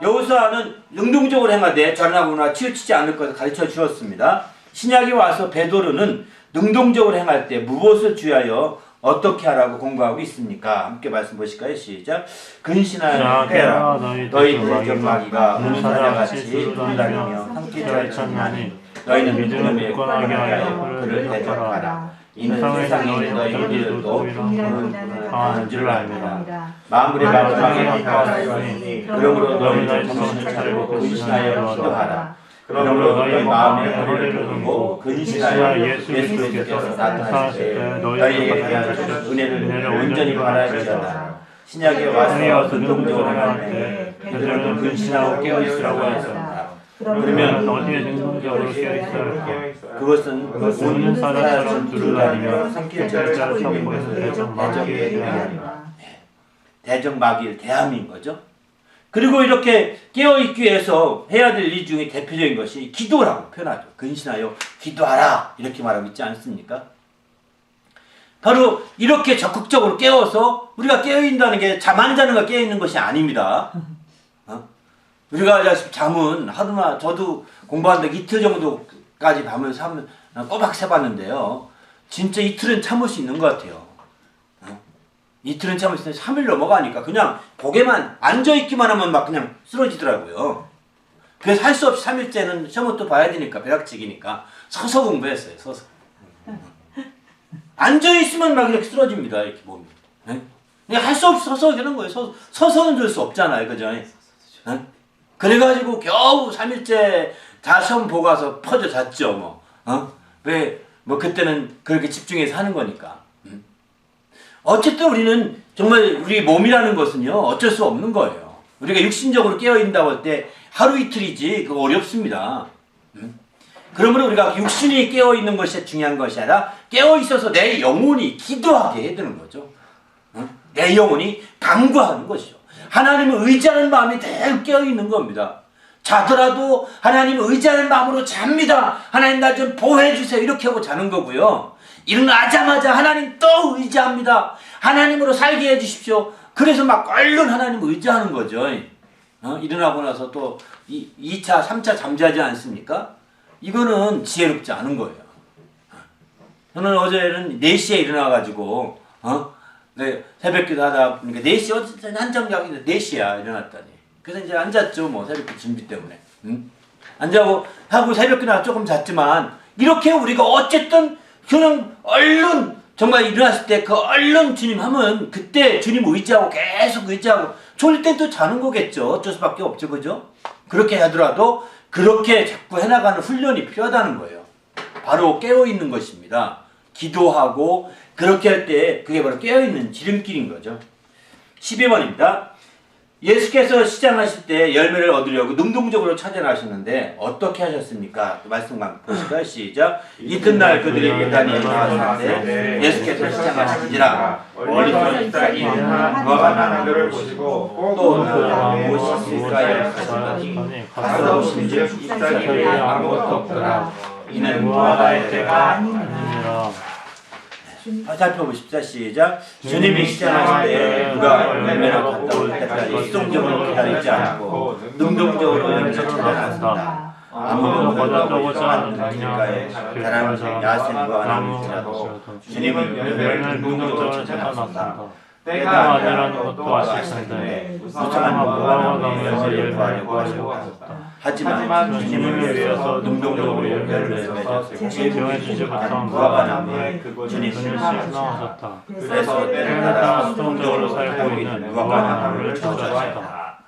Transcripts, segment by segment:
여호수아는 능동적으로 행하되 전하거나 치우치지 않을 것을 가르쳐 주었습니다. 신약이 와서 베드로는 능동적으로 행할 때 무엇을 주의하여 어떻게 하라고 공부하고 있습니까? 함께 말씀 보실까요? 시작. 근신하여 해라. 너희 대적 마귀가 우는 사자같이 돌아다니며 함께 절찬하니 너희는 믿음을 믿고 하게 하여 그를 대적하라. 이는 세상에 너희 우리들도 강한 줄 압니다. 마무리 마지막에 가까웠으니 그러므로 너희는 정신을 차리고 근신하여 기도하라. 그러므로 너희 마음에 허리를 두고 근신하여 예수 그리스도께서 나타나실 때 너희에게 대한 은혜를 온전히 바라지어다. 신약에 와서 능동적으로 할때 베드로는 근신하고 깨어있으라고 하였습니다. 그러면 어디에 능동적으로 깨어있어야 그것은 우는 사자처럼 두루다니며 산길자를 찾고 있는 것을 대적 마귀에 대함이라. 대적 마귀를 대함인 거죠. 그리고 이렇게 깨어있기 위해서 해야 될 일 중에 대표적인 것이 기도라고 표현하죠. 근신하여 기도하라 이렇게 말하고 있지 않습니까? 바로 이렇게 적극적으로 깨워서 우리가 깨어있다는 게 잠 안 자는 거 깨어있는 것이 아닙니다. 어? 우리가 잠은 하루나 저도 공부하는데 이틀 정도까지 밤을 새면 꼬박 새봤는데요. 진짜 이틀은 참을 수 있는 것 같아요. 어? 이틀은 참을 수 있는데 3일 넘어가니까 그냥 고개만 앉아있기만 하면 막 그냥 쓰러지더라고요. 그래서 할 수 없이 3일째는 시험을 또 봐야 되니까 배락직이니까 서서 공부했어요. 서서. 앉아있으면 막 이렇게 쓰러집니다. 이렇게 몸이. 할수 없이 서서 되는 거예요. 서, 서서는 될수 없잖아요. 그죠? 어? 그래가지고 겨우 3일째 다 시험 보고 가서 퍼져 잤죠. 뭐. 어? 왜? 뭐 그때는 그렇게 집중해서 하는 거니까. 음. 어쨌든 우리는 정말 우리 몸이라는 것은요. 어쩔 수 없는 거예요. 우리가 육신적으로 깨어있다고 할 때 하루 이틀이지 그거 어렵습니다. 음. 그러므로 우리가 육신이 깨어있는 것이 중요한 것이 아니라 깨어있어서 내 영혼이 기도하게 해야 되는 거죠. 어? 내 영혼이 강구하는 것이죠. 하나님을 의지하는 마음이 늘 깨어있는 겁니다. 자더라도 하나님을 의지하는 마음으로 잡니다. 하나님 나 좀 보호해 주세요. 이렇게 하고 자는 거고요. 일어나자마자 하나님 또 의지합니다. 하나님으로 살게 해 주십시오. 그래서 막 얼른 하나님을 의지하는 거죠. 어? 일어나고 나서 또 이, 2차, 3차 잠자지 않습니까? 이거는 지혜롭지 않은 거예요. 저는 어제는 4시에 일어나가지고, 어? 네, 새벽 기도 하다 보니까 4시, 어제 한참 자기 4시야, 일어났더니. 그래서 이제 앉았죠, 뭐, 새벽 기 준비 때문에. 응? 앉아고, 하고 새벽 기도 조금 잤지만, 이렇게 우리가 어쨌든, 그냥 얼른, 정말 일어났을 때 그 얼른 주님 하면, 그때 주님 의지하고 계속 의지하고, 졸릴 땐 또 자는 거겠죠. 어쩔 수밖에 없죠, 그죠? 그렇게 하더라도, 그렇게 자꾸 해나가는 훈련이 필요하다는 거예요. 바로 깨어있는 것입니다. 기도하고 그렇게 할 때 그게 바로 깨어있는 지름길인 거죠. 12번입니다. 예수께서 시장하실 때 열매를 얻으려고 능동적으로 찾아나셨는데 어떻게 하셨습니까? 또 말씀만 보실까요? 시작. 이튿날 그들이 베다니에 나왔는데 예수께서 시장하시니라 멀리서 이스라엘이 누가 나는 그를 보시고 또 나가 무엇이 있을까요? 하시더니 가서 오신즉 이스라엘에 아무것도 없더라. 이는 무화과의 때가 아니니라. 아, 살펴보십시다. 시작. 주님이 시작하실 때 누가 열매를 갖다 올 때까지 수동적으로 기다리지 않고 능동적으로 열매를 찾아나간다. 아무도 거둬보자 않는 길가에 다람쥐 야생과 나무지라도 주님은 열매를 능동적으로 찾아나간다. 때가 아니라는 것도 아실 텐데 무참한 무화과 무화과 나무에서 나무에서 열매를 열매하려고 구하려고 하셨다. 하셨다. 하지만 주님을 위해서 능동적으로 열매를 맺었고 정해지지 못한 무화과 나무에 주님 주님을 신나하셨다. 그래서 때를 때를 따라 수동적으로 살고 있는 무화과 나무를. 저주하셨다.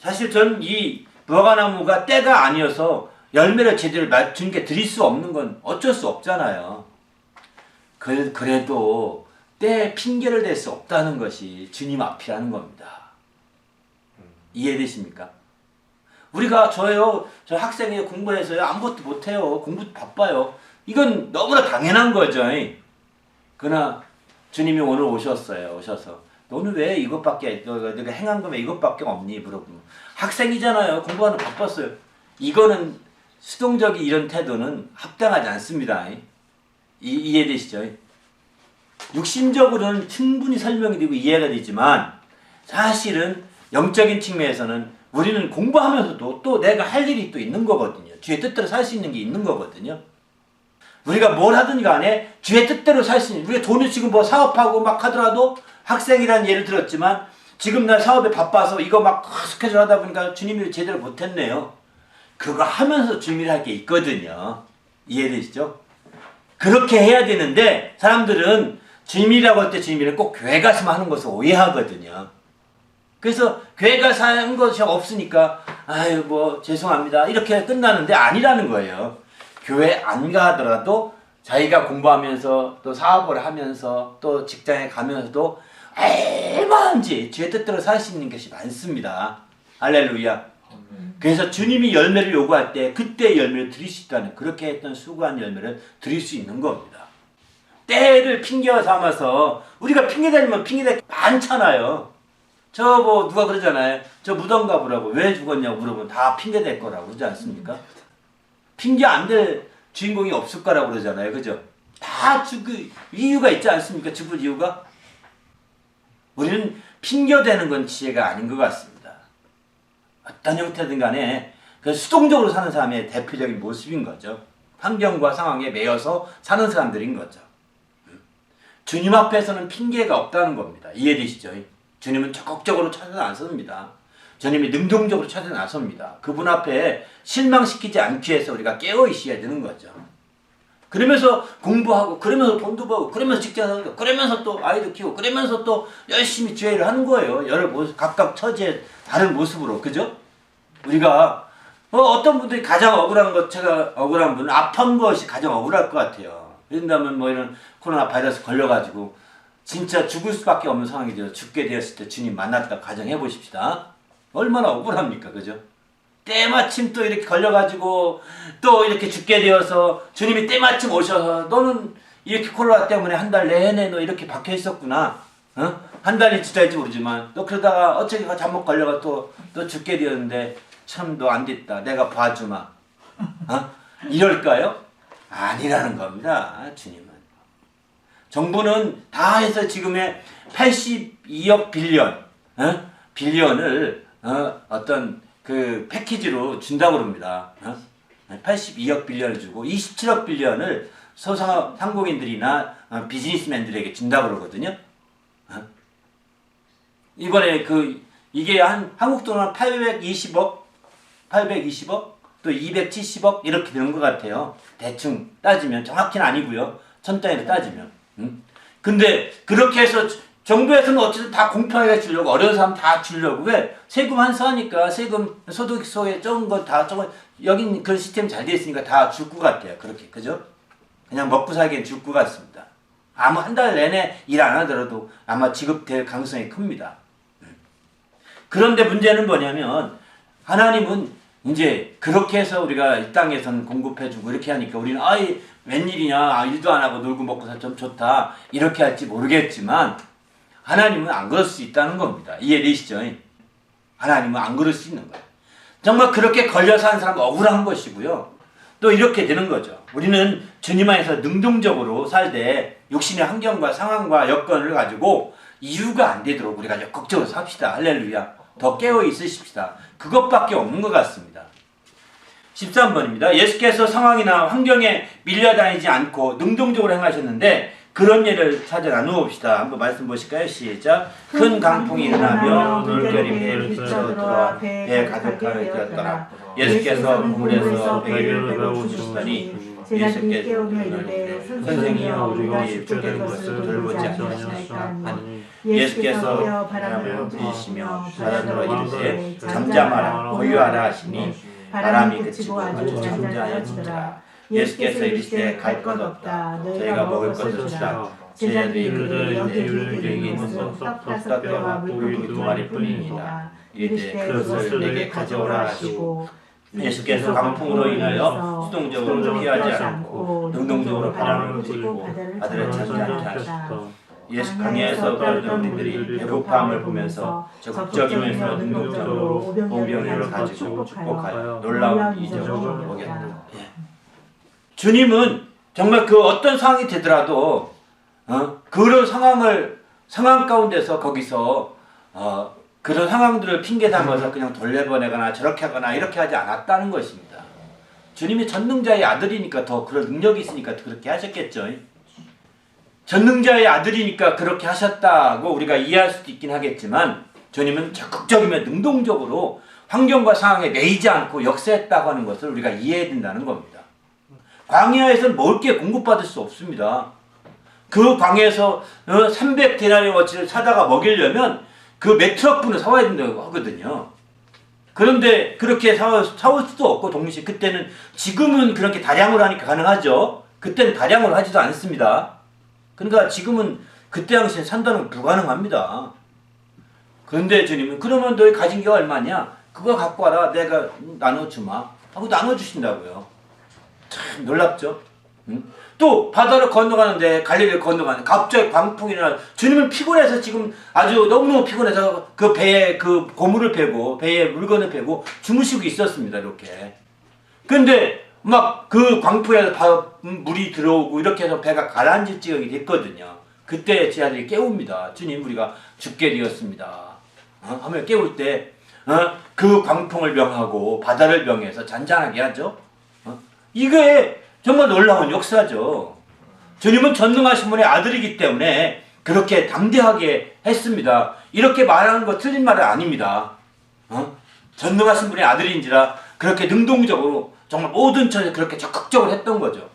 사실 전이 무화과 나무가 때가 아니어서 열매를 제대로 맞춘 게 드릴 수 없는 건 어쩔 수 없잖아요. 그, 그래도 때 핑계를 댈 수 없다는 것이 주님 앞이라는 겁니다. 이해되십니까? 우리가 저요, 저 학생이 공부해서요, 아무것도 못해요. 공부 바빠요. 이건 너무나 당연한 거죠. 그러나 주님이 오늘 오셨어요. 오셔서 너는 왜 이것밖에 너, 내가 행한 거면 이것밖에 없니? 물어보면 학생이잖아요. 공부하는 거 바빴어요. 이거는 수동적인 이런 태도는 합당하지 않습니다. 이, 이해되시죠? 육신적으로는 충분히 설명이 되고 이해가 되지만 사실은 영적인 측면에서는 우리는 공부하면서도 또 내가 할 일이 또 있는 거거든요. 주의 뜻대로 살 수 있는 게 있는 거거든요. 우리가 뭘 하든 간에 주의 뜻대로 살 수 있는 우리가 돈을 지금 뭐 사업하고 막 하더라도 학생이라는 예를 들었지만 지금 나 사업에 바빠서 이거 막 스케줄 하다 보니까 주님이 제대로 못했네요. 그거 하면서 주님이 할게 있거든요. 이해되시죠? 그렇게 해야 되는데 사람들은 주님이라고 할때 주님이를 꼭 교회 가서만 하는 것을 오해하거든요. 그래서 교회 가서 하는 것이 없으니까 아유 뭐 죄송합니다 이렇게 끝나는데 아니라는 거예요. 교회 안 가더라도 자기가 공부하면서 또 사업을 하면서 또 직장에 가면서도 얼마든지 주의 뜻대로 살 수 있는 것이 많습니다. 할렐루야. 그래서 주님이 열매를 요구할 때 그때 열매를 드릴 수 있다는 그렇게 했던 수고한 열매를 드릴 수 있는 겁니다. 때를 핑계 삼아서 우리가 핑계 대면 핑계 대 많잖아요. 저 뭐 누가 그러잖아요. 저 무덤 가보라고 왜 죽었냐고 물어보면 다 핑계 댈 거라고 그러지 않습니까? 핑계 안 될 주인공이 없을 거라고 그러잖아요. 그죠? 다 죽을 이유가 있지 않습니까? 죽을 이유가? 우리는 핑계대는 건 지혜가 아닌 것 같습니다. 어떤 형태든 간에 그 수동적으로 사는 사람의 대표적인 모습인 거죠. 환경과 상황에 매여서 사는 사람들인 거죠. 음. 주님 앞에서는 핑계가 없다는 겁니다. 이해되시죠? 주님은 적극적으로 찾아 나섭니다. 주님이 능동적으로 찾아 나섭니다. 그분 앞에 실망시키지 않기 위해서 우리가 깨어 있어야 되는 거죠. 그러면서 공부하고, 그러면서 돈도 벌고, 그러면서 직장 다니고, 그러면서 또 아이도 키우고, 그러면서 또 열심히 죄를 하는 거예요. 여러 모습, 각각 처지의 다른 모습으로. 그죠? 우리가, 어, 어떤 분들이 가장 억울한 것, 제가 억울한 분은 아픈 것이 가장 억울할 것 같아요. 그런다면 뭐 이런 코로나 바이러스 걸려가지고, 진짜 죽을 수밖에 없는 상황이 되어 죽게 되었을 때 주님 만났다 가정해 보십시다. 얼마나 억울합니까? 그죠? 때마침 또 이렇게 걸려가지고 또 이렇게 죽게 되어서 주님이 때마침 오셔서 너는 이렇게 콜라 때문에 한 달 내내 너 이렇게 박혀 있었구나. 어? 한 달이 지날지 모르지만 너 그러다가 어쩌기 잘못 걸려가 또, 또 죽게 되었는데 참 너 안 됐다. 내가 봐주마. 어? 이럴까요? 아니라는 겁니다. 주님은. 정부는 다 해서 지금의 82억 빌리언, 어? 빌리언을 어? 어떤 그 패키지로 준다고 그럽니다. 어? 82억 빌리언을 주고 27억 빌리언을 소상 상공인들이나 어, 비즈니스맨들에게 준다고 그러거든요. 어? 이번에 그 이게 한 한국 돈으로 820억, 820억, 또 270억 이렇게 되는 것 같아요. 대충 따지면 정확히는 아니고요. 천 단위로 따지면. 음? 근데 그렇게 해서 정부에서는 어쨌든 다 공평하게 주려고 어려운 사람 다 주려고 왜 세금 환수하니까 세금 소득소에 적은 거다 적은 여긴 그런 시스템 잘 돼 있으니까 다 줄 것 같아요 그렇게 그죠? 그냥 먹고 살기엔 줄 것 같습니다 아무 한달 내내 일 안 하더라도 아마 지급될 가능성이 큽니다 음. 그런데 문제는 뭐냐면 하나님은 이제 그렇게 해서 우리가 이 땅에서는 공급해주고 이렇게 하니까 우리는 아이 웬일이냐 아, 일도 안 하고 놀고 먹고 살좀 좋다 이렇게 할지 모르겠지만 하나님은 안 그럴 수 있다는 겁니다. 이해되시죠? 하나님은 안 그럴 수 있는 거예요. 정말 그렇게 걸려 사는 사람은 억울한 것이고요. 또 이렇게 되는 거죠. 우리는 주님 안에서 능동적으로 살되 욕심의 환경과 상황과 여건을 가지고 이유가 안 되도록 우리가 적극적으로 삽시다. 할렐루야. 더 깨어 있으십시다. 그것밖에 없는 것 같습니다. 13번입니다. 예수께서 상황이나 환경에 밀려다니지 않고 능동적으로 행하셨는데 그런 예를 찾아 나누어 봅시다. 한번 말씀 보실까요? 시작. 큰 강풍이 일어나며 물결이 배를 들어와 배에 가득하게 되었더라. 예수께서 물에서 배를 배우시더니 예수께서 이르되 선생이여 우리가 축복의 것을 돌보지 않으시나이까 하니 예수께서 바람을 부으시며 바람으로 이르되 잠잠하라 고요하라 하시니 바람이 그치고 아주 잔잔하여지더라. 예수께서 이르시되 갈 것 없다. 너희가 먹을 것을 주라. 제자들이 여기 들기 있는 떡 다섯 개와 물고기 두 마리 뿐이니라. 이르되 그것을 내게 가져오라 하시고 예수께서 강풍으로 인하여 수동적으로 피하지 않고 능동적으로 바람을 불고 바다를 찾지 않게 하시다. 예수 강야에서 떨던 우리들이 배고파함을 보면서 적극적이면서 능동적으로 오병이를 가지고 축복하여 놀라운 이적을 보겠다. 예. 주님은 정말 그 어떤 상황이 되더라도 어? 그런 상황을 상황 가운데서 거기서 어, 그런 상황들을 핑계 삼아서 그냥 돌려보내거나 저렇게 하거나 이렇게 하지 않았다는 것입니다. 주님이 전능자의 아들이니까 더 그런 능력이 있으니까 그렇게 하셨겠죠. 전능자의 아들이니까 그렇게 하셨다고 우리가 이해할 수도 있긴 하겠지만 주님은 적극적이며 능동적으로 환경과 상황에 매이지 않고 역사했다고 하는 것을 우리가 이해해야 된다는 겁니다. 광야에서는 먹을 게 공급받을 수 없습니다. 그 광야에서 300데나리 워치를 사다가 먹이려면 그 몇 트럭분을 사와야 된다고 하거든요. 그런데 그렇게 사, 사올 수도 없고 동시에 그때는 지금은 그렇게 다량으로 하니까 가능하죠. 그때는 다량으로 하지도 않습니다. 그러니까 지금은 그때 당시에 산다는 건 불가능합니다. 그런데 주님은 그러면 너희 가진 게 얼마냐? 그거 갖고 와라. 내가 나눠주마. 하고 나눠주신다고요. 참 놀랍죠? 응? 또 바다를 건너가는데 갈릴리를 건너가는데 갑자기 광풍이 나 주님은 피곤해서 지금 아주 너무너무 피곤해서 그 배에 그 고물을 베고 배에 물건을 베고 주무시고 있었습니다 이렇게 근데 막그 바- 물이 들어오고 이렇게 해서 배가 가라앉을 지경이 됐거든요 그때 제 아들이 깨웁니다 주님 우리가 죽게 되었습니다 어? 하면 깨울 때 어? 그 광풍을 명하고 바다를 명해서 잔잔하게 하죠 어? 이게 정말 놀라운 역사죠. 주님은 전능하신 분의 아들이기 때문에 그렇게 담대하게 했습니다. 이렇게 말하는 거 틀린 말은 아닙니다. 어? 전능하신 분의 아들인지라 그렇게 능동적으로 정말 모든 처에 그렇게 적극적으로 했던 거죠.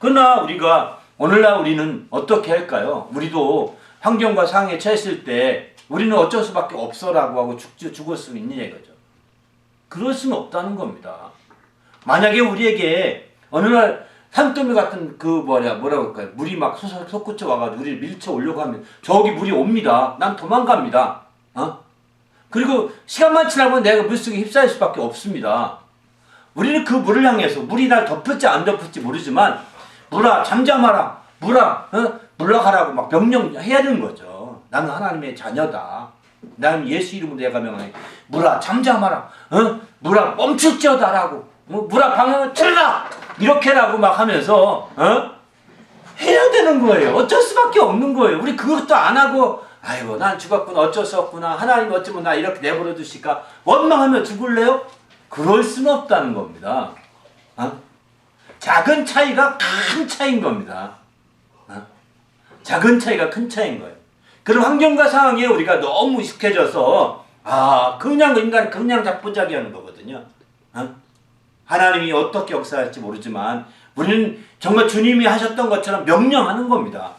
그러나 우리가 오늘날 우리는 어떻게 할까요? 우리도 환경과 상황에 처했을 때 우리는 어쩔 수밖에 없어라고 하고 죽, 죽을 수 있느냐 이거죠. 그럴 수는 없다는 겁니다. 만약에 우리에게 어느 날 산더미 같은 그 뭐냐 뭐라고 할까요? 물이 막 솟구쳐 와가지고 우리를 밀쳐 오려고 하면 저기 물이 옵니다. 난 도망갑니다. 어? 그리고 시간만 지나면 내가 물속에 휩싸일 수밖에 없습니다. 우리는 그 물을 향해서 물이 날 덮을지 안 덮을지 모르지만 물아 잠잠하라 물아 어? 물러가라고 막 명령해야 되는 거죠. 나는 하나님의 자녀다. 나는 예수 이름으로 내가 명하니 물아 잠잠하라 어? 물아 멈출지어다라고 어? 물아 방향을 틀라 이렇게라고 막 하면서 어? 해야 되는 거예요. 어쩔 수밖에 없는 거예요. 우리 그것도 안 하고 아이고 난 죽었구나 어쩔 수 없구나 하나님 어쩌면 나 이렇게 내버려 두실까 원망하며 죽을래요? 그럴 수는 없다는 겁니다. 어? 작은 차이가 큰 차이인 겁니다. 어? 작은 차이가 큰 차이인 거예요. 그런 환경과 상황에 우리가 너무 익숙해져서 아 그냥 인간 그냥 자꾸자기 하는 거거든요. 어? 하나님이 어떻게 역사할지 모르지만 우리는 정말 주님이 하셨던 것처럼 명령하는 겁니다.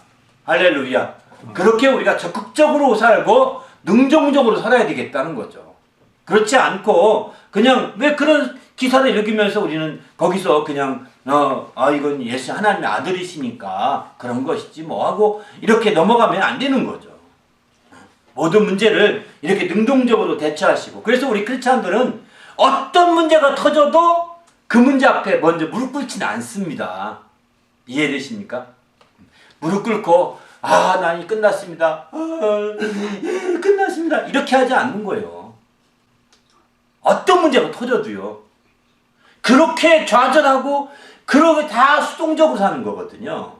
할렐루야. 그렇게 우리가 적극적으로 살고 능동적으로 살아야 되겠다는 거죠. 그렇지 않고 그냥 왜 그런 기사를 읽으면서 우리는 거기서 그냥 어, 아 이건 예수 하나님의 아들이시니까 그런 것이지 뭐 하고 이렇게 넘어가면 안 되는 거죠. 모든 문제를 이렇게 능동적으로 대처하시고 그래서 우리 크리스찬들은 어떤 문제가 터져도 그 문제 앞에 먼저 무릎 꿇지는 않습니다. 이해되십니까? 무릎 꿇고 아, 나이 끝났습니다. 아, 예, 끝났습니다. 이렇게 하지 않는 거예요. 어떤 문제가 터져도요. 그렇게 좌절하고 그렇게 다 수동적으로 사는 거거든요.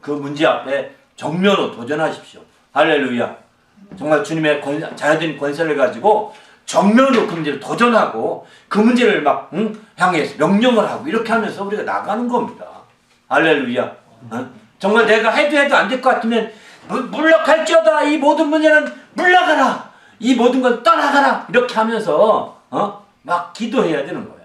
그 문제 앞에 정면으로 도전하십시오. 할렐루야. 정말 주님의 권, 자녀된 권세를 가지고 정면으로 그 문제를 도전하고 그 문제를 막 응? 향해서 명령을 하고 이렇게 하면서 우리가 나가는 겁니다. 할렐루야. 어? 정말 내가 해도 해도 안 될 것 같으면 물- 물러갈지어다 이 모든 문제는 물러가라 이 모든 건 떠나가라 이렇게 하면서 어? 막 기도해야 되는 거야.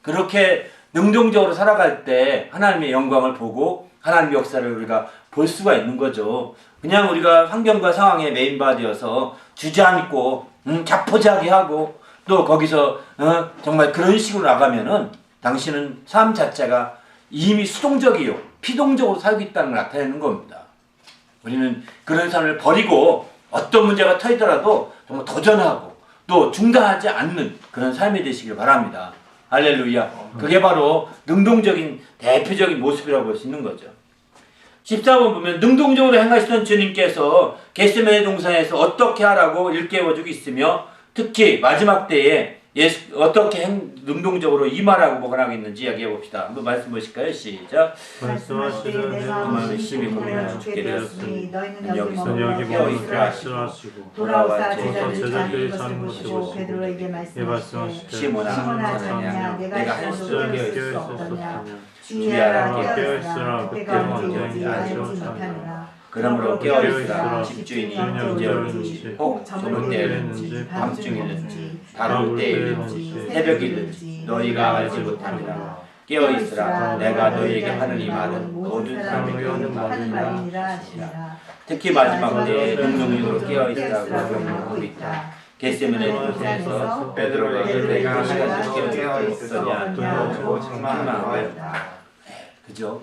그렇게 능동적으로 살아갈 때 하나님의 영광을 보고 하나님의 역사를 우리가 볼 수가 있는 거죠. 그냥 우리가 환경과 상황에 메인바디여서 주저앉고 음, 자포자기하고 또 거기서 어, 정말 그런 식으로 나가면은 당신은 삶 자체가 이미 수동적이요 피동적으로 살고 있다는 걸 나타내는 겁니다. 우리는 그런 삶을 버리고 어떤 문제가 터지더라도 정말 도전하고 또 중단하지 않는 그런 삶이 되시길 바랍니다. 할렐루야. 그게 바로 능동적인 대표적인 모습이라고 볼 수 있는 거죠. 14번 보면 능동적으로 행하시던 주님께서 겟세마네 동산에서 어떻게 하라고 일깨워주고 있으며 특히 마지막 때에 예수 어떻게 행, 능동적으로 임하라고 뭐라고 있는지 이야기해 봅시다. 한번 말씀 보실까요? 시작. 말씀하시되 내가 심히 고민을 죽게 되었으니 너희는 여기 여기서 선 여기 깨어있으라 깨어있으라시고 돌아오사 제자들이 보시고 베드로에게 예 말씀하시되 시몬아 자냐 내가 한 시간도 깨어 깨어 있었었다냐 주의하라 주의하라, 깨어 있으라 그때가 그때가 언제인지 언제인지 알지 알지 못하느라. 그러므로 깨어 깨어있으라. 있으라. 집주인이 언제 오는지 오는지, 혹 저녁 때 있는지 있는지 다룰 때 있는지 새벽이 있는지 너희가 알지 못하니라. 깨어있으라. 내가 너희에게 하는 이 말은 모든 사람에게 하는 말이니라 특히 마지막 때에 능동적으로 깨어있으라고 명령하고 있다. 겟세문의 곳에서 베드로가 내가 한 시간씩 깨어있었냐 깨어있었냐 책망하였다 그죠?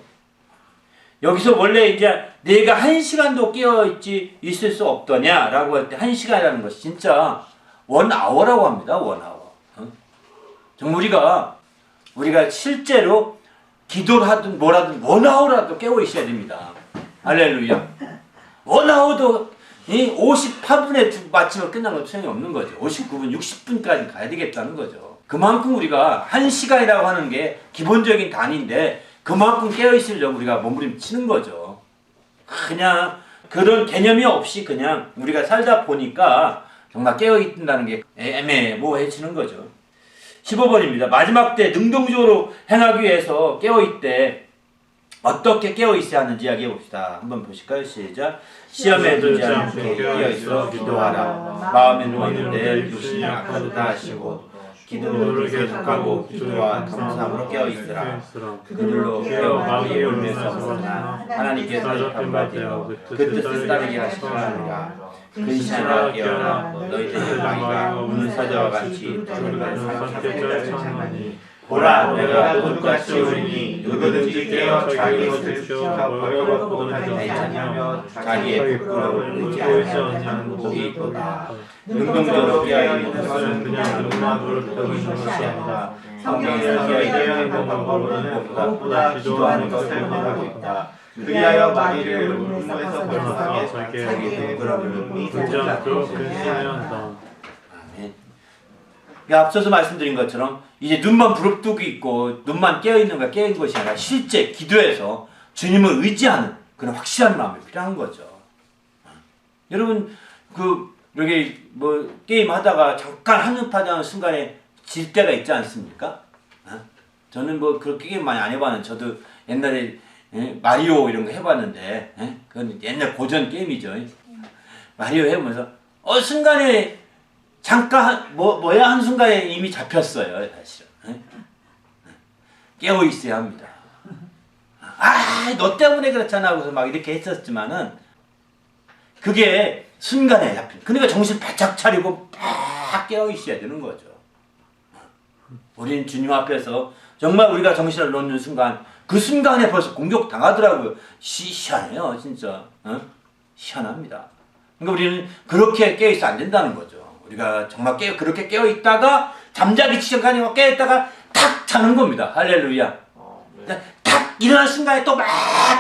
여기서 원래 이제 내가 한 시간도 깨어 있지 있을 수 없더냐라고 할 때 한 시간이라는 것이 진짜 원 아워라고 합니다. 원 아워. 어? 정말 우리가 우리가 실제로 기도를 하든 뭐라든 원 아워라도 깨어 있어야 됩니다. 할렐루야. 원 아워도 이 58분에 마치면 끝난 건 소용이 없는 거죠. 59분, 60분까지 가야 되겠다는 거죠. 그만큼 우리가 한 시간이라고 하는 게 기본적인 단위인데 그만큼 깨어 있으려고 우리가 몸부림치는 거죠. 그냥 그런 개념이 없이 그냥 우리가 살다 보니까 정말 깨어 있다는 게 애매모호해지는 거죠. 15번입니다. 마지막 때 능동적으로 행하기 위해서 깨어 있대 어떻게 깨어 있어야 하는지 이야기해 봅시다. 한번 보실까요? 시작. 시험에 들지 않게 깨어 있어 기도하라. 마음에 누웠는데 육신이 약하다 하시고 기도를 계속하고 기도와 감사함으로 깨어 있으라. 그들로 깨어 마귀의 울면서 벗어나 하나님께서 접힌 바 되어 그 뜻을 따르게 하시느니라. 근신하라 깨어라 너희들의 마귀가 우는 사자와 같이 두루를 삼켜져 참나니 보라 내가 눈같이 오리니 누구든지 깨어 자기 것을 지켜 버려받고는 하냐며 자기의 부끄러움을 의지하지 않는 복이 있도다 능동적으로 있는 것은 그냥 눈만 있는 것이 아니라 성경에서 있는 방법으로는 무엇보다 기도하는 것을 말하고 있다. 그리하여 마귀를 물무에서 벗어나게 자기의 한다 아멘. 그러니까 앞서서 말씀드린 것처럼 이제 눈만 부릅뜨고 있고 눈만 깨어 있는가 깨어 있는 것이 아니라 실제 기도해서 주님을 의지하는 그런 확실한 마음이 필요한 거죠. 여러분 그 이렇게 뭐 게임 하다가 잠깐 한눈파다는 순간에 질 때가 있지 않습니까? 어? 저는 뭐 그렇게 게임 많이 안 해봤는데 저도 옛날에 예, 마리오 이런 거 해봤는데 예? 그건 옛날 고전 게임이죠. 마리오 해보면서 어 순간에 잠깐 한- 뭐 뭐야 한 순간에 이미 잡혔어요 사실은 예? 깨어 있어야 합니다. 아 너 때문에 그렇잖아 하고서 막 이렇게 했었지만은 그게 순간에 잡힌. 그러니까 정신 바짝 차리고 팍 깨어 있어야 되는 거죠. 우리는 주님 앞에서 정말 우리가 정신을 놓는 순간 그 순간에 벌써 공격 당하더라고요. 시, 희한해요, 진짜. 어? 희한합니다. 그러니까 우리는 그렇게 깨어 있어 안 된다는 거죠. 우리가 정말 깨어 그렇게 깨어 있다가 잠자기 직전까지 깨어 있다가 탁 자는 겁니다. 할렐루야. 그러니까 탁 일어난 순간에 또 막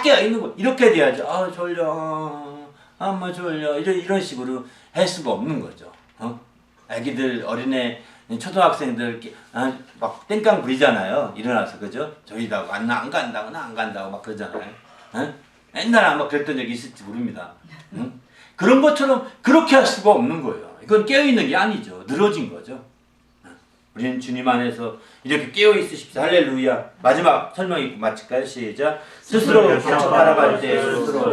깨어 있는 거. 이렇게 돼야죠. 아 졸려. 아마 졸려. 이런 이런 식으로 할 수가 없는 거죠. 어? 아기들 어린애 초등학생들 깨- 아, 막 땡깡 부리잖아요. 일어나서 그죠? 저희다 안나 안 간다고 나 안 간다고 막 그러잖아요. 어? 옛날에 아마 그랬던 적이 있을지 모릅니다. 응? 그런 것처럼 그렇게 할 수가 없는 거예요. 이건 깨어 있는 게 아니죠. 늘어진 거죠. 우리는 주님 안에서 이렇게 깨어 있으십시오. 할렐루야. 마지막 설명 읽고 마칠까요? 시작. 스스로 개척 따라갈 때 스스로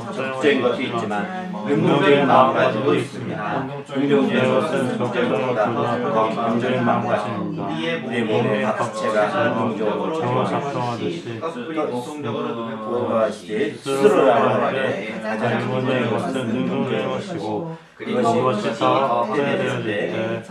적극적인 것도 있지만 능동적인 마음가짐도 있습니다. 능동적인 것은 적극적이다. 거기 긍정적인 마음가짐. 우리의 몸의 각체가 능동적으로 정화 정확하시 작성하듯이 보호하시되 스스로 나아가되 가장 기본적인 것은 능동적인 것이고 그것이 그것이 더 확대되었을 때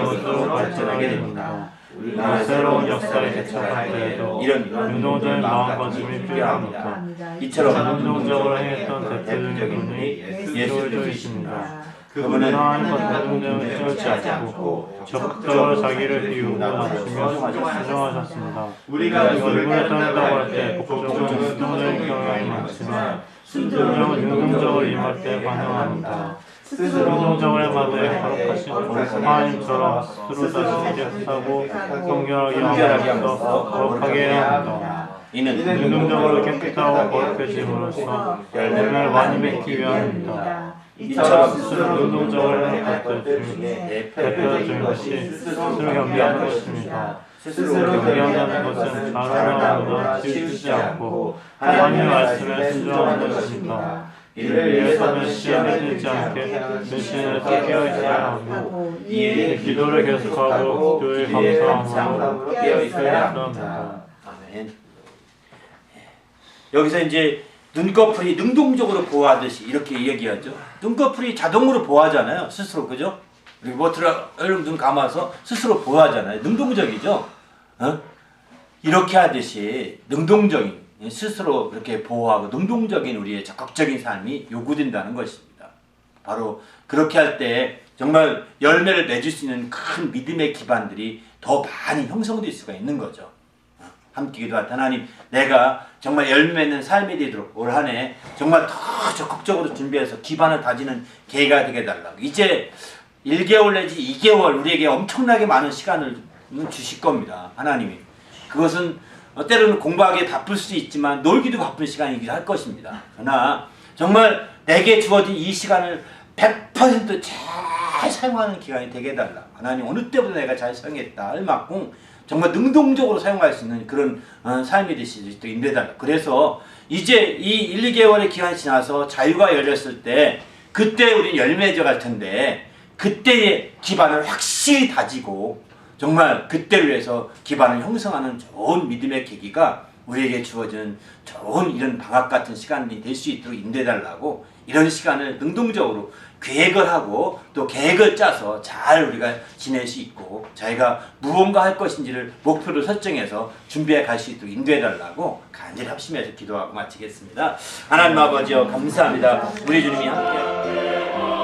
것으로 발전하게 됩니다. 우리가 새로운 역사를 개척할 때에도 이런 능동적인 마음가짐이 필요합니다. 이처럼 능동적으로 행했던 대표적인 분이 예수님이십니다. 그분은 하나님 운명을 찌우치지 않고 적극적으로 자기를 비우고 순종하셨습니다. 우리가 이걸 따른다고 할 때 복종은 능동적인 경향이 많지만 순종은 능동적으로 임할 때 반응합니다. 능동적으로 해마도에 거룩하신 하나님처럼 스스로 자신을 깨끗하고 성결하게 함으로써 거룩하게 합니다. 이는 능동적으로 깨끗하고 거룩해짐으로써 열매를 많이 맺기 위함입니다. 이처럼 스스로 능동적으로 하는 것들 중에 대표적인 것이 스스로 경계하는 것입니다. 스스로 경계한다는 것은 자랑하거나 질투지 않고 하나님의 말씀에 순종하는 것입니다. 이를 위해서는 시험에 들지 않게 전신에서 깨어 있어야 하고 하고 이에 기도를 계속하고 기도에 감사함으로 깨어 있어야 합니다. 아멘. 여기서 이제 눈꺼풀이 능동적으로 보호하듯이 이렇게 얘기하죠. 눈꺼풀이 자동으로 보호하잖아요. 스스로 그죠? 여러분 눈 감아서 스스로 보호하잖아요. 능동적이죠. 어? 이렇게 하듯이 능동적인 스스로 그렇게 보호하고 능동적인 우리의 적극적인 삶이 요구된다는 것입니다. 바로 그렇게 할 때 정말 열매를 맺을 수 있는 큰 믿음의 기반들이 더 많이 형성될 수가 있는 거죠. 함께 기도할 때 하나님 내가 정말 열매 맺는 삶이 되도록 올 한 해 정말 더 적극적으로 준비해서 기반을 다지는 계기가 되게 해달라고 이제 1개월 내지 2개월 우리에게 엄청나게 많은 시간을 주실 겁니다 하나님이 그것은 어, 때로는 공부하기에 바쁠 수 있지만 놀기도 바쁜 시간이기도 할 것입니다 그러나 정말 내게 주어진 이 시간을 100%잘 사용하는 기간이 되게 해달라 하나님 어느 때보다 내가 잘 사용했다 할 만큼 정말 능동적으로 사용할 수 있는 그런 어, 삶이 되실 수 있도록 인도해달라. 그래서 이제 이 1, 2개월의 기간이 지나서 자유가 열렸을 때 그때 우리는 열매져 갈 텐데 그때의 기반을 확실히 다지고 정말 그때를 위해서 기반을 형성하는 좋은 믿음의 계기가 우리에게 주어진 좋은 이런 방학 같은 시간이 될 수 있도록 인도해달라고 이런 시간을 능동적으로 계획을 하고 또 계획을 짜서 잘 우리가 지낼 수 있고 자기가 무언가 할 것인지를 목표로 설정해서 준비해 갈 수 있도록 인도해 달라고 간절히 합심해서 기도하고 마치겠습니다. 하나님 아버지여 감사합니다. 우리 주님이 함께